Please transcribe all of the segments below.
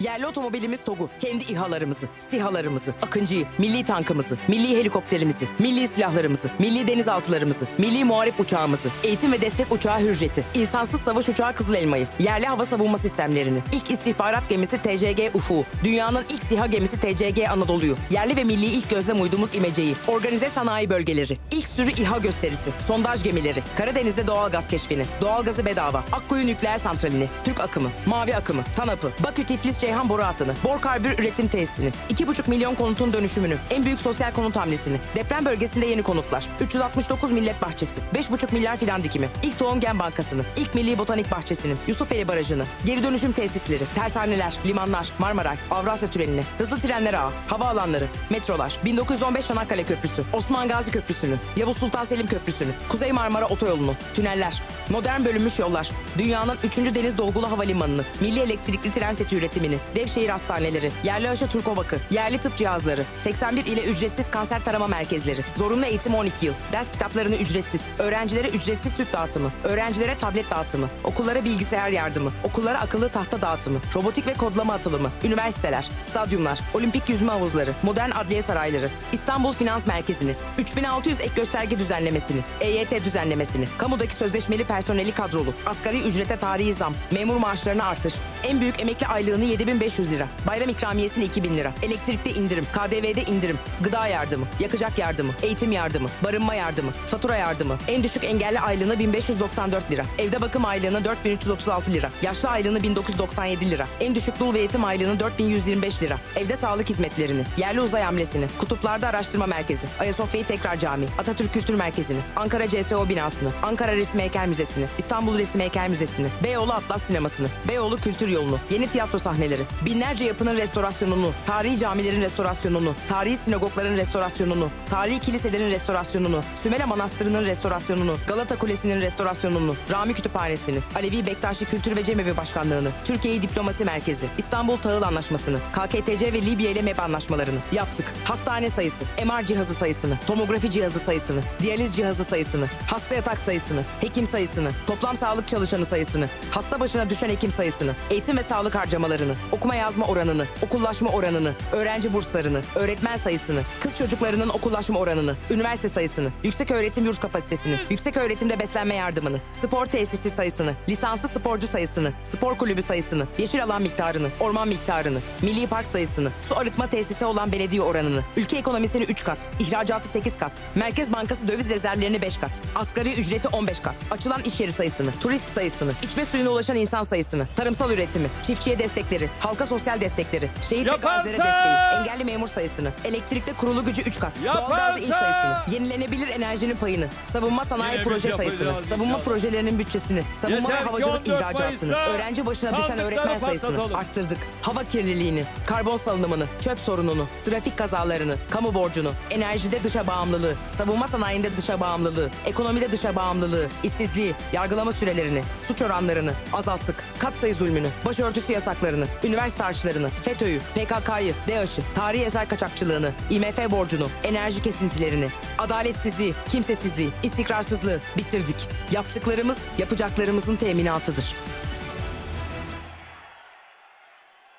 Yerli otomobilimiz TOG'u, kendi İHA'larımızı, SİHA'larımızı, Akıncı'yı, milli tankımızı, milli helikopterimizi, milli silahlarımızı, milli denizaltılarımızı, milli muharip uçağımızı, eğitim ve destek uçağı Hürjet'i, insansız savaş uçağı Kızıl Elma'yı, yerli hava savunma sistemlerini, ilk istihbarat gemisi TCG Ufuk'u, dünyanın ilk SİHA gemisi TCG Anadolu'yu, yerli ve milli ilk gözlem uydumuz İmece'yi, organize sanayi bölgeleri, ilk sürü İHA gösterisi, sondaj gemileri, Karadeniz'de doğal gaz keşfini, doğalgazı bedava, Akkuyu nükleer santralini, Türk akımı, Mavi akımı, TANAP'ı, Bakü Tiflis Ceyhan boru hattını, Bor Karbür üretim tesisini, 2,5 milyon konutun dönüşümünü, en büyük sosyal konut hamlesini, deprem bölgesinde yeni konutlar, 369 millet bahçesi, 5,5 milyar fidan dikimi, ilk tohum gen bankasını, ilk milli botanik bahçesini, Yusufeli Barajı'nı, geri dönüşüm tesisleri, tersaneler, limanlar, Marmaray, Avrasya Tüneli'ni, hızlı trenler ağı, havaalanları, metrolar, 1915 Çanakkale Köprüsü, Osman Gazi Köprüsü'nü, Yavuz Sultan Selim Köprüsü'nü, Kuzey Marmara Otoyolu'nu, tüneller, modern bölünmüş yollar, dünyanın 3. deniz dolgulu havalimanını, milli elektrikli tren seti üretimini, Devşehir hastaneleri, yerli aşı Turkovak'ı, yerli tıp cihazları, 81 ile ücretsiz kanser tarama merkezleri, zorunlu eğitim 12 yıl, ders kitaplarını ücretsiz, öğrencilere ücretsiz süt dağıtımı, öğrencilere tablet dağıtımı, okullara bilgisayar yardımı, okullara akıllı tahta dağıtımı, robotik ve kodlama atılımı, üniversiteler, stadyumlar, olimpik yüzme havuzları, modern adliye sarayları, İstanbul Finans Merkezi'ni, 3600 ek gösterge düzenlemesini, EYT düzenlemesini, kamudaki sözleşmeli personeli kadrolu, asgari ücrete tarihi zam, memur maaşlarına artış, en büyük emekli aylığını 7500 lira, bayram ikramiyesini 2000 lira, elektrikte indirim, KDV'de indirim, gıda yardımı, yakacak yardımı, eğitim yardımı, barınma yardımı, fatura yardımı, en düşük engelli aylığını 1594 lira, evde bakım aylığını 4336 lira, yaşlı aylığını 1997 lira, en düşük dul ve yetim aylığını 4125 lira, evde sağlık hizmetlerini, yerli uzay hamlesini, kutuplarda araştırma merkezi, Ayasofya'yı tekrar cami, Atatürk Kültür Merkezi'ni, Ankara CSO binasını, Ankara Resim Heykel Müzesi'ni, İstanbul Resim Heykel Müzesi'ni, Beyoğlu Atlas Sineması'nı, Beyoğlu Kültür Yolu'nu, yeni tiyatro sahneleri, binlerce yapının restorasyonunu, tarihi camilerin restorasyonunu, tarihi sinagogların restorasyonunu, tarihi kiliselerin restorasyonunu, Sümele Manastırı'nın restorasyonunu, Galata Kulesi'nin restorasyonunu, Rami Kütüphanesi'ni, Alevi Bektaşi Kültür ve Cemevi Başkanlığı'nı, Türkiye'yi Diplomasi Merkezi, İstanbul Tahıl Anlaşması'nı, KKTC ve Libya ile MEP anlaşmalarını yaptık. Hastane sayısı, MR cihazı sayısını, tomografi cihazı sayısını, diyaliz cihazı sayısını, hasta yatak sayısını, hekim sayısını, toplam sağlık çalışanı sayısını, hasta başına düşen hekim sayısını, eğitim ve sağlık harcamalarını, okuma yazma oranını, okullaşma oranını, öğrenci burslarını, öğretmen sayısını, kız çocuklarının okullaşma oranını, üniversite sayısını, yüksek öğretim yurt kapasitesini, yüksek öğretimde beslenme yardımını, spor tesisi sayısını, lisanslı sporcu sayısını, spor kulübü sayısını, yeşil alan miktarını, orman miktarını, milli park sayısını, su arıtma tesisi olan belediye oranını, ülke ekonomisini 3 kat, ihracatı 8 kat, Merkez Bankası döviz rezervlerini 5 kat, asgari ücreti 15 kat, açılan iş yeri sayısını, turist sayısını, içme suyuna ulaşan insan sayısını, tarımsal üretimi, çiftçiye destekleri, halka sosyal destekleri, şehit ve gazilere desteği, engelli memur sayısını, elektrikte kurulu gücü 3 kat, doğalgazda il sayısını, yenilenebilir enerjinin payını, savunma sanayi Yine proje sayısını, savunma inşallah. projelerinin bütçesini, savunma Yeter ve havacılık 14 ihracatını, öğrenci başına düşen öğretmen sayısını arttırdık. Hava kirliliğini, karbon salınımını, çöp sorununu, trafik kazalarını, kamu borcunu, enerjide dışa bağımlılığı, savunma sanayinde dışa bağımlılığı, ekonomide dışa bağımlılığı, işsizliği, yargılama sürelerini, suç oranlarını azalttık. Katsayı zulmünü, başörtüsü yasaklarını, üniversite harçlarını, FETÖ'yü, PKK'yı, DAEŞ'ı, tarihi eser kaçakçılığını, IMF borcunu, enerji kesintilerini, adaletsizliği, kimsesizliği, istikrarsızlığı bitirdik. Yaptıklarımız yapacaklarımızın teminatıdır.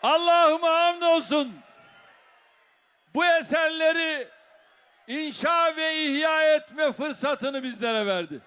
Allah'ıma hamdolsun. Bu eserleri inşa ve ihya etme fırsatını bizlere verdi.